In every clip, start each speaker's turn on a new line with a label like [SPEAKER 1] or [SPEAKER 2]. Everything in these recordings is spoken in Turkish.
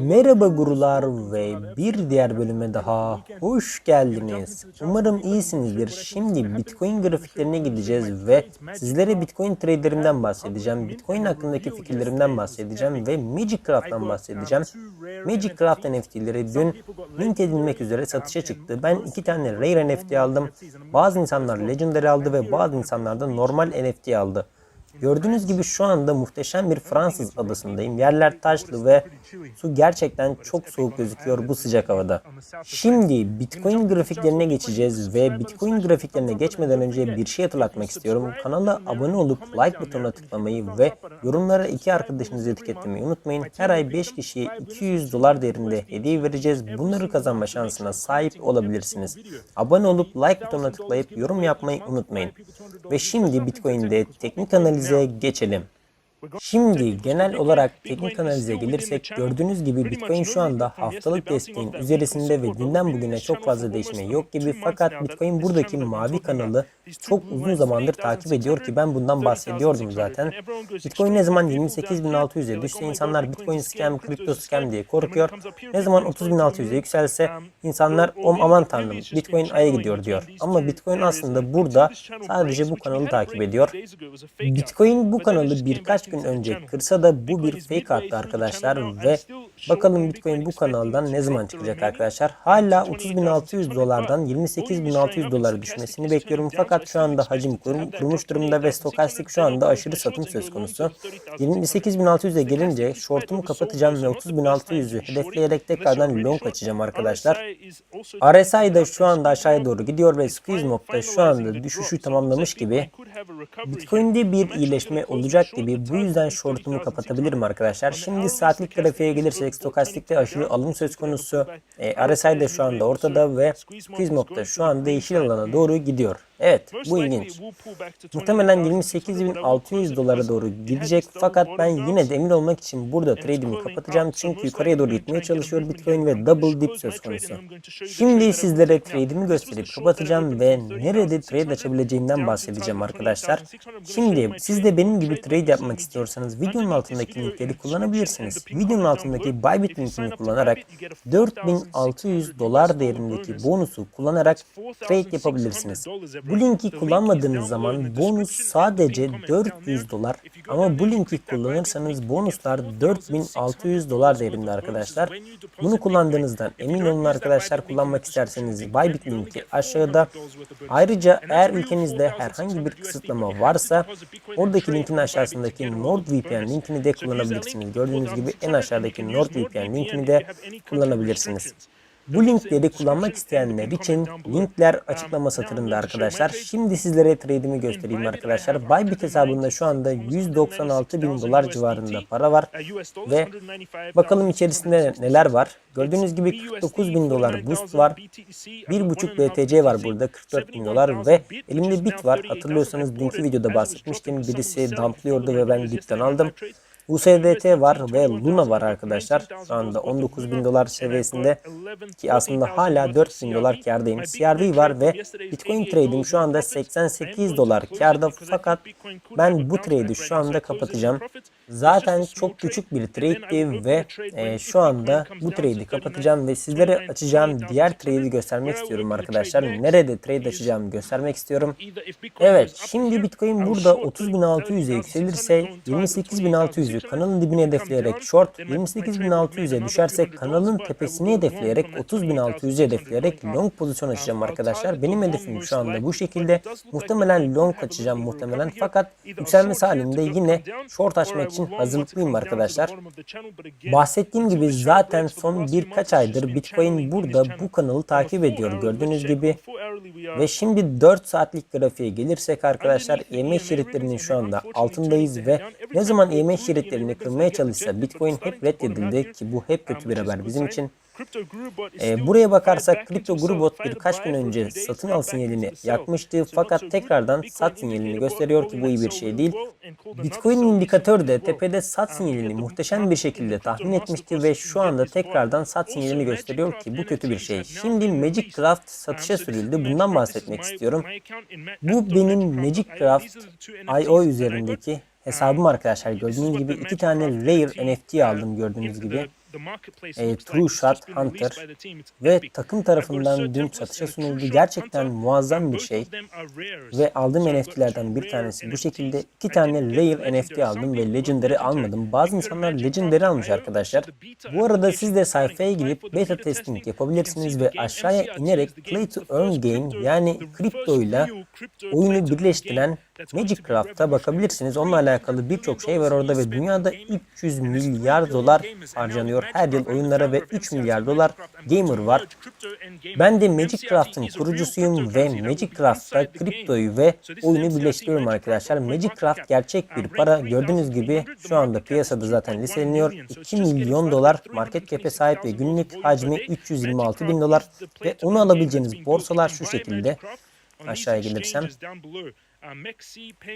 [SPEAKER 1] Merhaba gurular ve bir diğer bölüme daha hoş geldiniz. Umarım iyisinizdir. Şimdi Bitcoin grafiklerine gideceğiz ve sizlere Bitcoin traderimden bahsedeceğim. Bitcoin hakkındaki fikirlerimden bahsedeceğim ve Magic Craft'tan bahsedeceğim. Magic Craft NFT'leri dün mint edilmek üzere satışa çıktı. Ben iki tane Rare NFT aldım. Bazı insanlar Legendary aldı ve bazı insanlar da normal NFT aldı. Gördüğünüz gibi şu anda muhteşem bir Fransız adasındayım. Yerler taşlı ve su gerçekten çok soğuk gözüküyor bu sıcak havada. Şimdi Bitcoin grafiklerine geçeceğiz ve Bitcoin grafiklerine geçmeden önce bir şey hatırlatmak istiyorum. Kanala abone olup like butonuna tıklamayı ve yorumlara iki arkadaşınızı etiketlemeyi unutmayın. Her ay 5 kişiye 200 dolar değerinde hediye vereceğiz. Bunları kazanma şansına sahip olabilirsiniz. Abone olup like butonuna tıklayıp yorum yapmayı unutmayın. Ve şimdi Bitcoin'de teknik analize geçelim. Şimdi genel olarak teknik analize gelirsek gördüğünüz gibi Bitcoin şu anda haftalık desteğin üzerisinde ve dünden bugüne çok fazla değişme yok gibi fakat Bitcoin buradaki mavi kanalı çok uzun zamandır takip ediyor ki ben bundan bahsediyordum zaten. Bitcoin ne zaman 28.600'e düşse insanlar Bitcoin scam, kripto scam diye korkuyor. Ne zaman 30.600'e yükselse insanlar om aman tanrım Bitcoin aya gidiyor diyor. Ama Bitcoin aslında burada sadece bu kanalı takip ediyor. Bitcoin bu kanalı birkaç gün önce kırsa da bu bir fake attı arkadaşlar ve bakalım Bitcoin bu kanaldan ne zaman çıkacak arkadaşlar. Hala 30.600 dolardan 28.600 dolara düşmesini bekliyorum fakat şu anda hacim kurum, kurmuş durumda ve stokastik şu anda aşırı satım söz konusu. 28.600'e gelince shortumu kapatacağım ve 30.600'ü hedefleyerek tekrardan long açacağım arkadaşlar. RSI da şu anda aşağıya doğru gidiyor ve Squeeze da şu anda düşüşü tamamlamış gibi. Bitcoin'de bir iyileşme olacak gibi bu yüzden shortumu kapatabilirim arkadaşlar. Şimdi saatlik grafiğe gelirsek stokastikte aşırı alım söz konusu. E, RSI de şu anda ortada ve Squeeze Mob da şu anda yeşil alana doğru gidiyor. Evet bu ilginç. Muhtemelen 28.600 dolara doğru gidecek fakat ben yine de emin olmak için burada trade'imi kapatacağım çünkü yukarıya doğru gitmeye çalışıyor Bitcoin ve double dip söz konusu. Şimdi sizlere trade'imi gösterip kapatacağım ve nerede trade açabileceğimden bahsedeceğim arkadaşlar. Şimdi siz de benim gibi trade yapmak istiyorsanız videonun altındaki linkleri kullanabilirsiniz. Videonun altındaki Bybit linkini kullanarak 4600 dolar değerindeki bonusu kullanarak trade yapabilirsiniz. Bu linki kullanmadığınız zaman bonus sadece 400 dolar ama bu linki kullanırsanız bonuslar 4600 dolar değerinde arkadaşlar. Bunu kullandığınızdan emin olun arkadaşlar kullanmak isterseniz Bybit linki aşağıda. Ayrıca eğer ülkenizde herhangi bir kısıtlama varsa oradaki linkin aşağısındaki NordVPN linkini de kullanabilirsiniz. Gördüğünüz gibi en aşağıdaki NordVPN linkini de kullanabilirsiniz. Bu linkleri kullanmak isteyenler için linkler açıklama satırında arkadaşlar. Şimdi sizlere trade'imi göstereyim arkadaşlar. Bybit hesabında şu anda 196 bin dolar civarında para var. Ve bakalım içerisinde neler var. Gördüğünüz gibi 49 bin dolar boost var. 1.5 BTC var burada 44 bin dolar ve elimde bit var. Hatırlıyorsanız dünkü videoda bahsetmiştim. Birisi dumplıyordu ve ben bitten aldım. USDT var ve Luna var arkadaşlar. Şu anda 19 bin dolar seviyesinde ki aslında hala 4 bin dolar kardayım. CRV var ve Bitcoin trade'im şu anda 88 dolar karda fakat ben bu trade'i şu anda kapatacağım. Zaten çok küçük bir trade'di ve e, şu anda bu trade'i kapatacağım ve sizlere açacağım diğer trade'i göstermek istiyorum arkadaşlar. Nerede trade açacağımı göstermek istiyorum. Evet şimdi Bitcoin burada 30.600'e yükselirse 28.600'ü kanalın dibine hedefleyerek short, 28.600'e düşersek kanalın tepesini hedefleyerek 30.600'e hedefleyerek long pozisyon açacağım arkadaşlar. Benim hedefim şu anda bu şekilde. Muhtemelen long açacağım muhtemelen fakat yükselmesi halinde yine short açmak için hazırlıklıyım arkadaşlar. Bahsettiğim gibi zaten son birkaç aydır Bitcoin burada bu kanalı takip ediyor gördüğünüz gibi. Ve şimdi 4 saatlik grafiğe gelirsek arkadaşlar EMA şeritlerinin şu anda altındayız ve ne zaman EMA şeritlerini kırmaya çalışsa Bitcoin hep reddedildi ki bu hep kötü bir haber bizim için. E, buraya bakarsak Crypto Grubot birkaç gün önce satın al sinyalini yakmıştı fakat tekrardan sat sinyalini gösteriyor ki bu iyi bir şey değil. Bitcoin indikatör de tepede sat sinyalini muhteşem bir şekilde tahmin etmişti ve şu anda tekrardan sat sinyalini gösteriyor ki bu kötü bir şey. Şimdi Magic Craft satışa sürüldü. Bundan bahsetmek istiyorum. Bu benim Magic Craft IO üzerindeki hesabım arkadaşlar. Gördüğünüz gibi iki tane Rare NFT aldım gördüğünüz gibi. e, True Shot Hunter ve takım tarafından dün satışa sunuldu. Gerçekten muazzam bir şey. Ve aldığım NFT'lerden bir tanesi bu şekilde. iki tane Rare NFT aldım ve Legendary almadım. Bazı insanlar Legendary almış arkadaşlar. Bu arada siz de sayfaya girip beta testing yapabilirsiniz ve aşağıya inerek Play to Earn Game yani kripto ile oyunu birleştiren Magic Craft'a bakabilirsiniz. Onunla alakalı birçok şey var orada ve dünyada 300 milyar dolar harcanıyor her yıl oyunlara ve 3 milyar dolar gamer var. Ben de Magic Craft'ın kurucusuyum ve Magic Craft'ta kriptoyu ve oyunu birleştiriyorum arkadaşlar. Magic Craft gerçek bir para. Gördüğünüz gibi şu anda piyasada zaten listeleniyor. 2 milyon dolar market cap'e sahip ve günlük hacmi 326 bin dolar ve onu alabileceğiniz borsalar şu şekilde. Aşağıya gelirsem.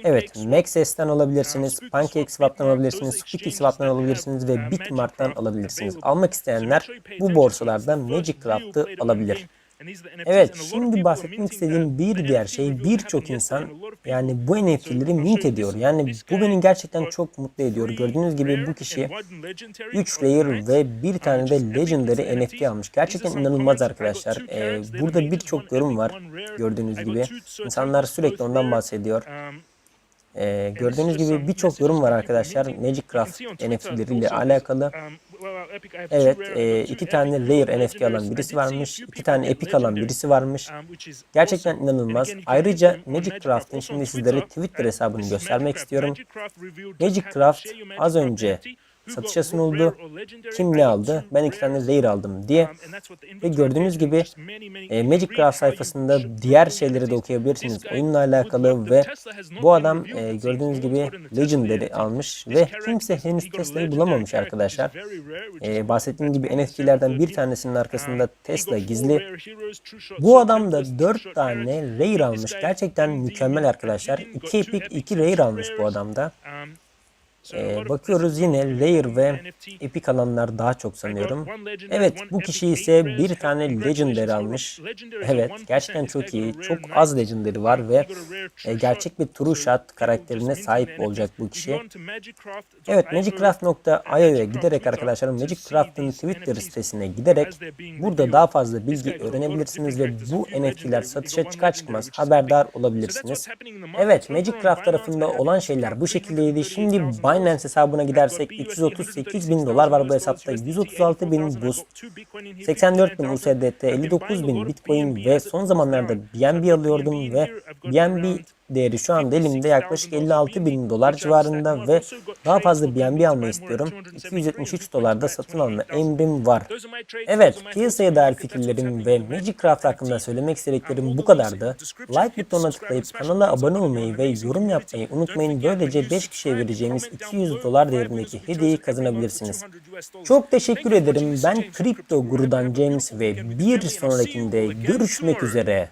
[SPEAKER 1] Evet, Maxes'ten alabilirsiniz, PancakeSwap'tan alabilirsiniz, SquishySwap'tan alabilirsiniz ve Bitmart'tan alabilirsiniz. Almak isteyenler bu borsalardan Magic Craft'ı alabilir. Evet, şimdi bahsetmek istediğim bir diğer şey birçok insan yani bu NFT'leri mint ediyor. Yani bu beni gerçekten çok mutlu ediyor. Gördüğünüz gibi bu kişi 3 Rare ve bir tane de Legendary NFT almış. Gerçekten inanılmaz arkadaşlar. Ee, burada birçok yorum var gördüğünüz gibi. İnsanlar sürekli ondan bahsediyor. Ee, gördüğünüz gibi birçok yorum var arkadaşlar Magic Craft NFT'leriyle alakalı. Evet, e, iki tane Rare NFT alan birisi varmış, iki tane Epic alan birisi varmış. Gerçekten inanılmaz. Ayrıca Magic Craft'ın şimdi sizlere Twitter hesabını göstermek istiyorum. Magic Craft az önce satışa sunuldu. Kim ne aldı? Ben iki tane Rare aldım diye. Ve gördüğünüz gibi e, Magic Craft sayfasında diğer şeyleri de okuyabilirsiniz. Oyunla alakalı ve bu adam e, gördüğünüz gibi Legendary almış ve kimse henüz Tesla'yı bulamamış arkadaşlar. E, bahsettiğim gibi NFT'lerden bir tanesinin arkasında Tesla gizli. Bu adam da 4 tane Rare almış. Gerçekten mükemmel arkadaşlar. 2 Epic 2 Rare almış bu adamda. Ee, bakıyoruz yine Rare ve Epic alanlar daha çok sanıyorum. Evet bu kişi ise bir tane Legendary almış. Evet gerçekten çok iyi. Çok az Legendary var ve e, gerçek bir True Shot karakterine sahip olacak bu kişi. Evet MagicCraft.io'ya giderek arkadaşlar MagicCraft'ın Twitter sitesine giderek burada daha fazla bilgi öğrenebilirsiniz ve bu NFT'ler satışa çıkar çıkmaz haberdar olabilirsiniz. Evet MagicCraft tarafında olan şeyler bu şekildeydi. Şimdi Binance hesabına gidersek 338 bin dolar var bu hesapta. 136 bin boost, 84 bin USDT, 59 bin Bitcoin ve son zamanlarda BNB alıyordum ve BNB değeri şu anda elimde yaklaşık 56 bin dolar civarında ve daha fazla BNB almayı istiyorum. 273 dolarda satın alma emrim var. Evet, piyasaya dair fikirlerim ve Magicraft hakkında söylemek istediklerim bu kadardı. Like butonuna tıklayıp kanala abone olmayı ve yorum yapmayı unutmayın. Böylece 5 kişiye vereceğimiz 200 dolar değerindeki hediyeyi kazanabilirsiniz. Çok teşekkür ederim. Ben Kripto Guru'dan James ve bir sonrakinde görüşmek üzere.